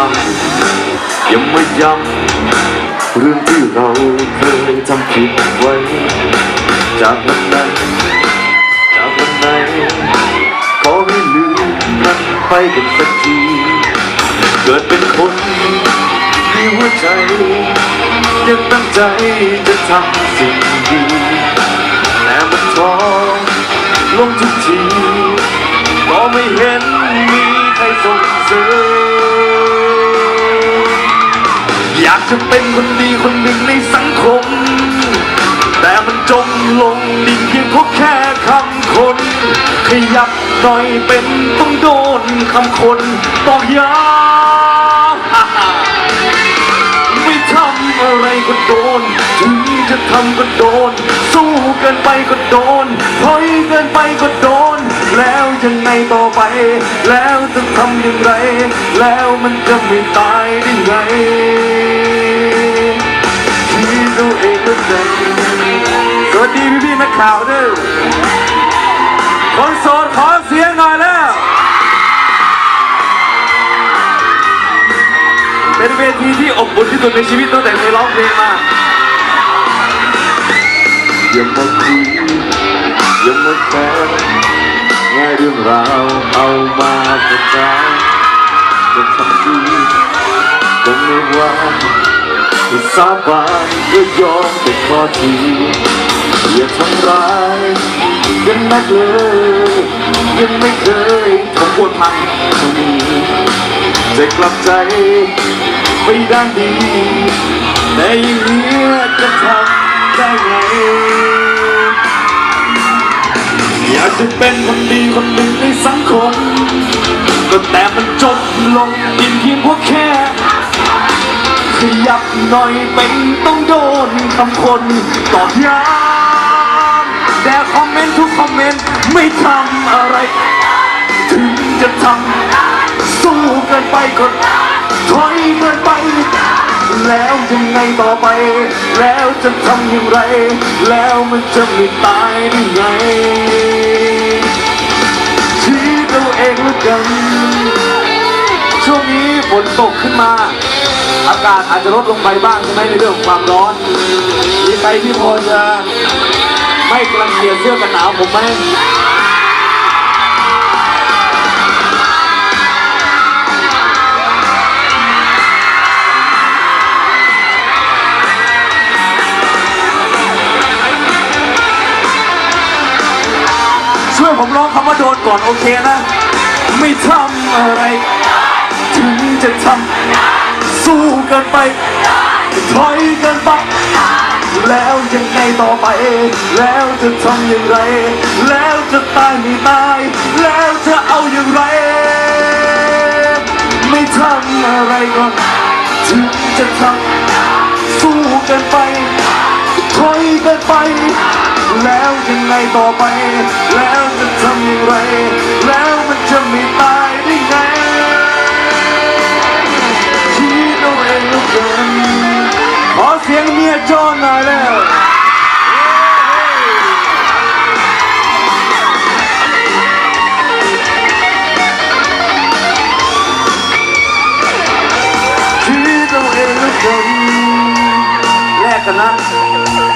ซ้ำยังไม่ย้ำเรื่องที่เราเคยทำผิดไว้ จากวันนั้นจากวันไหนขอให้ลืมมันไปกันสักที เกิดเป็นคนมีหัวใจยังตั้งใจจะทำสิ่งดีแต่มันท้อลงทุกที ก็ไม่เห็นมีใครส่งเสริมากจะเป็นคนดีคนหนึ่งในสังคม แต่มันจมลงดิ่งเพียงเพราะแค่คำคน ขยับหน่อยเป็นต้องโดนคำคนตอกย้ำไม่ทำอะไรก็โดน ถึงจะทำก็โดน สู้เกินไปก็โดนถอยเกินไปก็โดน แล้วยังไงต่อไป แล้วจะทำอย่างไร แล้วมันจะไม่ตายได้ไงที่ตัวเองก็ใจสวัสดีพี่ๆนักข่าวด้วยคนโสดขอเสียงหน่อยแล้ว เป็นเวทีที่อบอุ่นที่สุดในชีวิตตั้งแต่เคยร้องเพลงมาอย่ามาคุยอย่ามาแฝงแง่ เรื่องราวเอามาประจานจะทำดีก็ไม่ว่าจะสาบานก็ยอมเป็นข้อทีอย่าทำร้ายกันนักเลย ยังไม่เคยผมปวดพังเท่านี้จะกลับใจไปด้านดีแต่ย่างนี้จะทำได้ไง อยากจะเป็นคนดีคนหนึ่งในสังคมก็แต่มันจบลงอินเพียงเพราะแค่ ขยับหน่อยเป็นต้องโดนคำคนตอย้ำแต่คอมเมนต์ทุกคอมเมนต์ไม่ทำอะไร ถึงจะทำสู้เกินไปก็ถอยเกินไป แล้วยังไงต่อไป แล้วจะทำอย่างไร แล้วมันจะไม่ตายได้ไงชี้ตัวเองแล้วกัน ช่วงนี้ฝนตกขึ้นมา อากาศอาจจะลดลงไปบ้างใช่ไหมในเรื่องของความร้อน มีใครที่พอจะไม่กลังเกียเสื้อกันหนาวผมไหม ผมร้องคำว่าโดนก่อนโอเคนะ ไม่ทำอะไร ถึงจะทำสู้เกินไปถอยเกินไปแล้วยังไงต่อไป แล้วจะทำอย่างไร แล้วจะตายไม่ตาย แล้วจะเอาอย่างไร ไม่ทำอะไรก่อนถึงจะทำสู้เกินไปถอยเกินไป แล้วยังไงต่อไป แล้วจะทำอย่างไร แล้วมันจะไม่ตายได้ไงคิดเอาเองแล้วกันขอเสียงเมียจอนหน่อยแล้วคิดเอาเองแล้กันแลกกันนะ